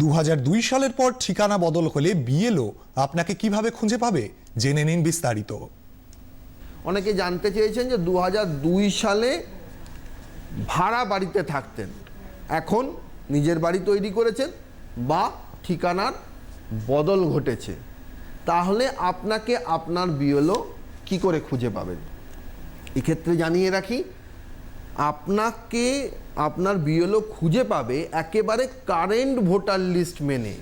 দু হাজার দুই সালের পর ঠিকানা বদল হলে বিএলও আপনাকে কীভাবে খুঁজে পাবে? জেনে নিন বিস্তারিত। অনেকে জানতে চেয়েছেন যে দু সালে ভাড়া বাড়িতে থাকতেন। এখন নিজের বাড়ি তৈরি করেছেন বা ঠিকানার বদল ঘটেছে। তাহলে আপনাকে আপনার বিএলও কি করে খুঁজে পাবেন? এক্ষেত্রে জানিয়ে রাখি আপনাকে আপনার বিএলও খুঁজে পাবে একেবারে কারেন্ট ভোটার লিস্ট মেনে।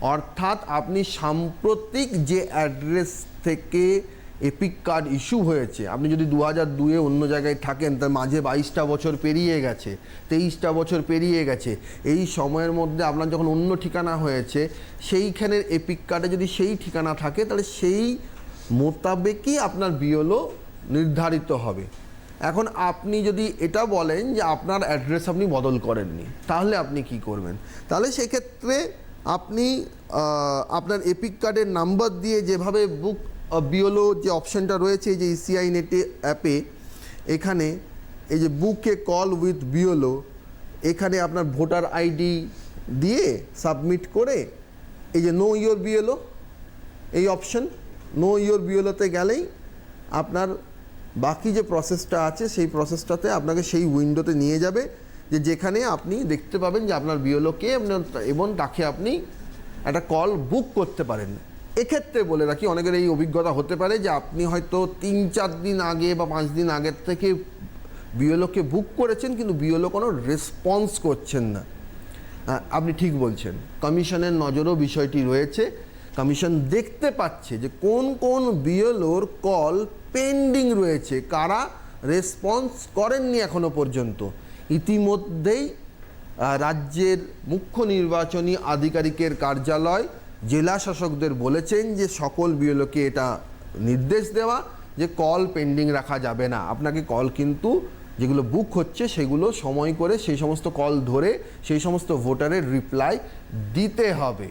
অর্থাৎ আপনি সাম্প্রতিক যে অ্যাড্রেস থেকে এপিক কার্ড ইস্যু হয়েছে, আপনি যদি দু হাজার দুয়ে অন্য জায়গায় থাকেন, তার মাঝে বাইশটা বছর পেরিয়ে গেছে, তেইশটা বছর পেরিয়ে গেছে, এই সময়ের মধ্যে আপনার যখন অন্য ঠিকানা হয়েছে, সেইখানের এপিক কার্ডে যদি সেই ঠিকানা থাকে, তাহলে সেই মোতাবেকই আপনার বিএলও নির্ধারিত হবে। এখন আপনি যদি এটা বলেন যে আপনার অ্যাড্রেস আপনি বদল করেননি, তাহলে আপনি কি করবেন? তাহলে সেক্ষেত্রে আপনি আপনার এপিক কার্ডের নাম্বার দিয়ে যেভাবে বুক বিওলো যে অপশনটা রয়েছে যে ইসিআই নেটে অ্যাপে এখানে এই যে বুকে কল উইথ বিওলো এখানে আপনার ভোটার আইডি দিয়ে সাবমিট করে এই যে নো ইয়োর বিওলো এই অপশন নো ইয়োর বিওলোতে গেলেই আপনার বাকি যে প্রসেসটা আছে, সেই প্রসেসটাতে আপনাকে সেই উইন্ডোতে নিয়ে যাবে যে যেখানে আপনি দেখতে পাবেন যে আপনার বিওলো কে আপনার- এবং তাকে আপনি একটা কল বুক করতে পারেন। এক্ষেত্রে বলে রাখি, অনেকের এই অভিজ্ঞতা হতে পারে যে আপনি হয়তো তিন, চার দিন আগে বা পাঁচ দিন আগের থেকে বিওলোকে বুক করেছেন, কিন্তু বিওলো কোনো রেসপন্স করছেন না। আপনি ঠিক বলছেন। কমিশনের নজরও বিষয়টি রয়েছে। কমিশন দেখতে পাচ্ছে যে কোন কোন বিএলওর কল পেন্ডিং রয়েছে, কারা রেসপন্স করেননি এখনও পর্যন্ত। ইতিমধ্যেই রাজ্যের মুখ্য নির্বাচনী আধিকারিকের কার্যালয় জেলা শাসকদের বলেছেন যে সকল বিএলওকে এটা নির্দেশ দেওয়া যে কল পেন্ডিং রাখা যাবে না। আপনাকে কল কিন্তু যেগুলো বুক হচ্ছে সেগুলো সময় করে সেই সমস্ত কল ধরে সেই সমস্ত ভোটারের রিপ্লাই দিতে হবে।